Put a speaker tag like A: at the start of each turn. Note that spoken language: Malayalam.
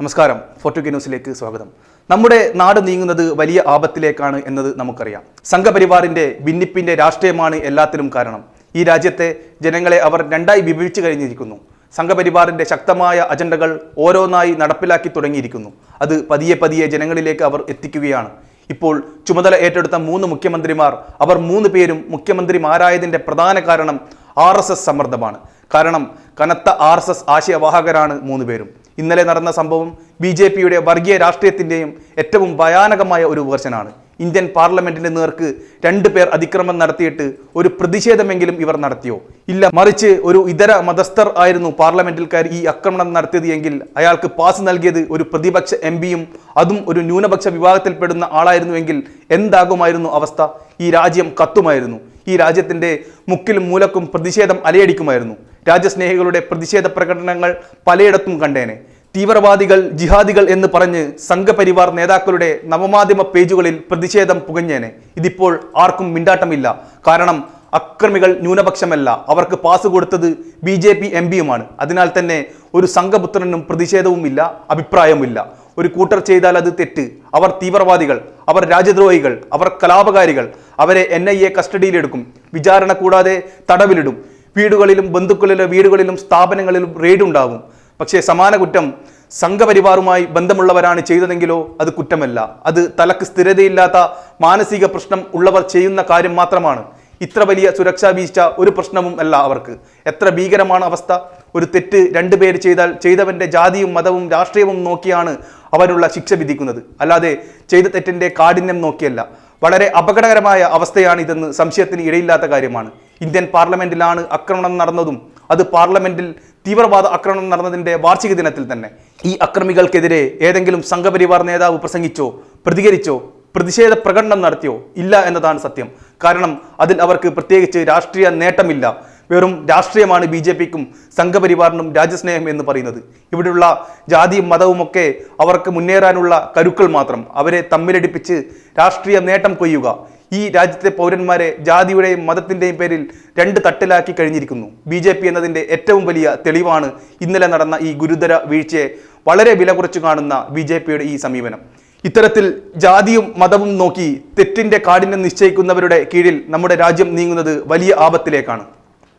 A: നമസ്കാരം. ഫോർട്ടുഗി ന്യൂസിലേക്ക് സ്വാഗതം. നമ്മുടെ നാട് നീങ്ങുന്നത് വലിയ ആപത്തിലേക്കാണ് എന്നത് നമുക്കറിയാം. സംഘപരിവാറിന്റെ ഭിന്നിപ്പിന്റെ രാഷ്ട്രീയമാണ് എല്ലാത്തിനും കാരണം. ഈ രാജ്യത്തെ ജനങ്ങളെ അവർ രണ്ടായി വിഭജിച്ചു കഴിഞ്ഞിരിക്കുന്നു. സംഘപരിവാറിന്റെ ശക്തമായ അജണ്ടകൾ ഓരോന്നായി നടപ്പിലാക്കി തുടങ്ങിയിരിക്കുന്നു. അത് പതിയെ പതിയെ ജനങ്ങളിലേക്ക് അവർ എത്തിക്കുകയാണ്. ഇപ്പോൾ ചുമതല ഏറ്റെടുത്ത മൂന്ന് മുഖ്യമന്ത്രിമാർ അവർ മൂന്ന് പേരും മുഖ്യമന്ത്രിമാരായതിന്റെ പ്രധാന കാരണം ആർ എസ് എസ് സമ്മർദ്ദമാണ്. കാരണം കനത്ത ആർ എസ് എസ് ആശയവാഹകരാണ് മൂന്ന് പേരും. ഇന്നലെ നടന്ന സംഭവം ബി ജെ പിയുടെ വർഗീയ രാഷ്ട്രീയത്തിന്റെയും ഏറ്റവും ഭയാനകമായ ഒരു വേർഷനാണ് ഇന്ത്യൻ പാർലമെന്റിന്റെ നേർക്ക് രണ്ടു പേർ അതിക്രമം നടത്തിയിട്ട് ഒരു പ്രതിഷേധമെങ്കിലും ഇവർ നടത്തിയോ? ഇല്ല. മറിച്ച് ഒരു ഇതര മതസ്ഥർ ആയിരുന്നു പാർലമെന്റിൽക്കാർ ഈ ആക്രമണം നടത്തിയത് എങ്കിൽ അയാൾക്ക് പാസ് നൽകിയത് ഒരു പ്രതിപക്ഷ എം പിയും അതും ഒരു ന്യൂനപക്ഷ വിഭാഗത്തിൽപ്പെടുന്ന ആളായിരുന്നുവെങ്കിൽ എന്താകുമായിരുന്നു അവസ്ഥ? ഈ രാജ്യം കത്തുമായിരുന്നു. ഈ രാജ്യത്തിന്റെ മുക്കിലും മൂലക്കും പ്രതിഷേധം അലയടിക്കുമായിരുന്നു. രാജ്യസ്നേഹികളുടെ പ്രതിഷേധ പ്രകടനങ്ങൾ പലയിടത്തും കണ്ടേനെ. തീവ്രവാദികൾ ജിഹാദികൾ എന്ന് പറഞ്ഞ് സംഘപരിവാർ നേതാക്കളുടെ നവമാധ്യമ പേജുകളിൽ പ്രതിഷേധം പുകഞ്ഞേനെ. ഇതിപ്പോൾ ആർക്കും മിണ്ടാട്ടമില്ല. കാരണം അക്രമികൾ ന്യൂനപക്ഷമല്ല. അവർക്ക് പാസ് കൊടുത്തത് ബി ജെ പി എം പിയുമാണ്. അതിനാൽ തന്നെ ഒരു സംഘപുത്രനും പ്രതിഷേധവുമില്ല അഭിപ്രായവുമില്ല. ഒരു കൂട്ടർ ചെയ്താൽ അത് തെറ്റ്. അവർ തീവ്രവാദികൾ അവർ രാജ്യദ്രോഹികൾ അവർ കലാപകാരികൾ. അവരെ എൻ ഐ എ കസ്റ്റഡിയിലെടുക്കും. വിചാരണ കൂടാതെ തടവിലിടും. വീടുകളിലും ബന്ധുക്കളിലെ വീടുകളിലും സ്ഥാപനങ്ങളിലും റെയ്ഡ് ഉണ്ടാകും പക്ഷേ സമാന കുറ്റം സംഘപരിവാറുമായി ബന്ധമുള്ളവരാണ് ചെയ്തതെങ്കിലോ അത് കുറ്റമല്ല. അത് തലക്ക് സ്ഥിരതയില്ലാത്ത മാനസിക പ്രശ്നം ഉള്ളവർ ചെയ്യുന്ന കാര്യം മാത്രമാണ്. ഇത്ര വലിയ സുരക്ഷാ വീഴ്ച ഒരു പ്രശ്നവും അല്ല അവർക്ക്. എത്ര ഭീകരമാണ് അവസ്ഥ. ഒരു തെറ്റ് രണ്ടു പേര് ചെയ്താൽ ചെയ്തവന്റെ ജാതിയും മതവും രാഷ്ട്രീയവും നോക്കിയാണ് അവനുള്ള ശിക്ഷ വിധിക്കുന്നത്. അല്ലാതെ ചെയ്ത തെറ്റിന്റെ കാഠിന്യം നോക്കിയല്ല. വളരെ അപകടകരമായ അവസ്ഥയാണ് ഇതെന്ന് സംശയത്തിന് ഇടയില്ലാത്ത കാര്യമാണ്. ഇന്ത്യൻ പാർലമെന്റിലാണ് ആക്രമണം നടന്നതും അത് പാർലമെന്റിൽ തീവ്രവാദ ആക്രമണം നടന്നതിന്റെ വാർഷിക ദിനത്തിൽ തന്നെ. ഈ അക്രമികൾക്കെതിരെ ഏതെങ്കിലും സംഘപരിവാർ നേതാവ് പ്രസംഗിച്ചോ പ്രതികരിച്ചോ പ്രതിഷേധ പ്രകടനം നടത്തിയോ ഇല്ല എന്നതാണ് സത്യം. കാരണം അതിൽ അവർക്ക് പ്രത്യേകിച്ച് രാഷ്ട്രീയ നേട്ടമില്ല. വെറും രാഷ്ട്രീയമാണ് ബി ജെ പിക്കും സംഘപരിവാറിനും രാജ്യസ്നേഹം എന്ന് പറയുന്നത്. ഇവിടെയുള്ള ജാതിയും മതവുമൊക്കെ അവർക്ക് മുന്നേറാനുള്ള കരുക്കൾ മാത്രം അവരെ തമ്മിലടിപ്പിച്ച് രാഷ്ട്രീയ നേട്ടം കൊയ്യുക ഈ രാജ്യത്തെ പൗരന്മാരെ ജാതിയുടെയും മതത്തിന്റെയും പേരിൽ രണ്ട് തട്ടിലാക്കി കഴിഞ്ഞിരിക്കുന്നു. ബി ജെ പി എന്നതിന്റെ ഏറ്റവും വലിയ തെളിവാണ് ഇന്നലെ നടന്ന ഈ ഗുരുതര വീഴ്ചയെ വളരെ വില കുറച്ചു കാണുന്ന ബി ജെ പിയുടെ ഈ സമീപനം. ഇത്തരത്തിൽ ജാതിയും മതവും നോക്കി തെറ്റിന്റെ കാഠിന്യം നിശ്ചയിക്കുന്നവരുടെ കീഴിൽ നമ്മുടെ രാജ്യം നീങ്ങുന്നത് വലിയ ആപത്തിലേക്കാണ്.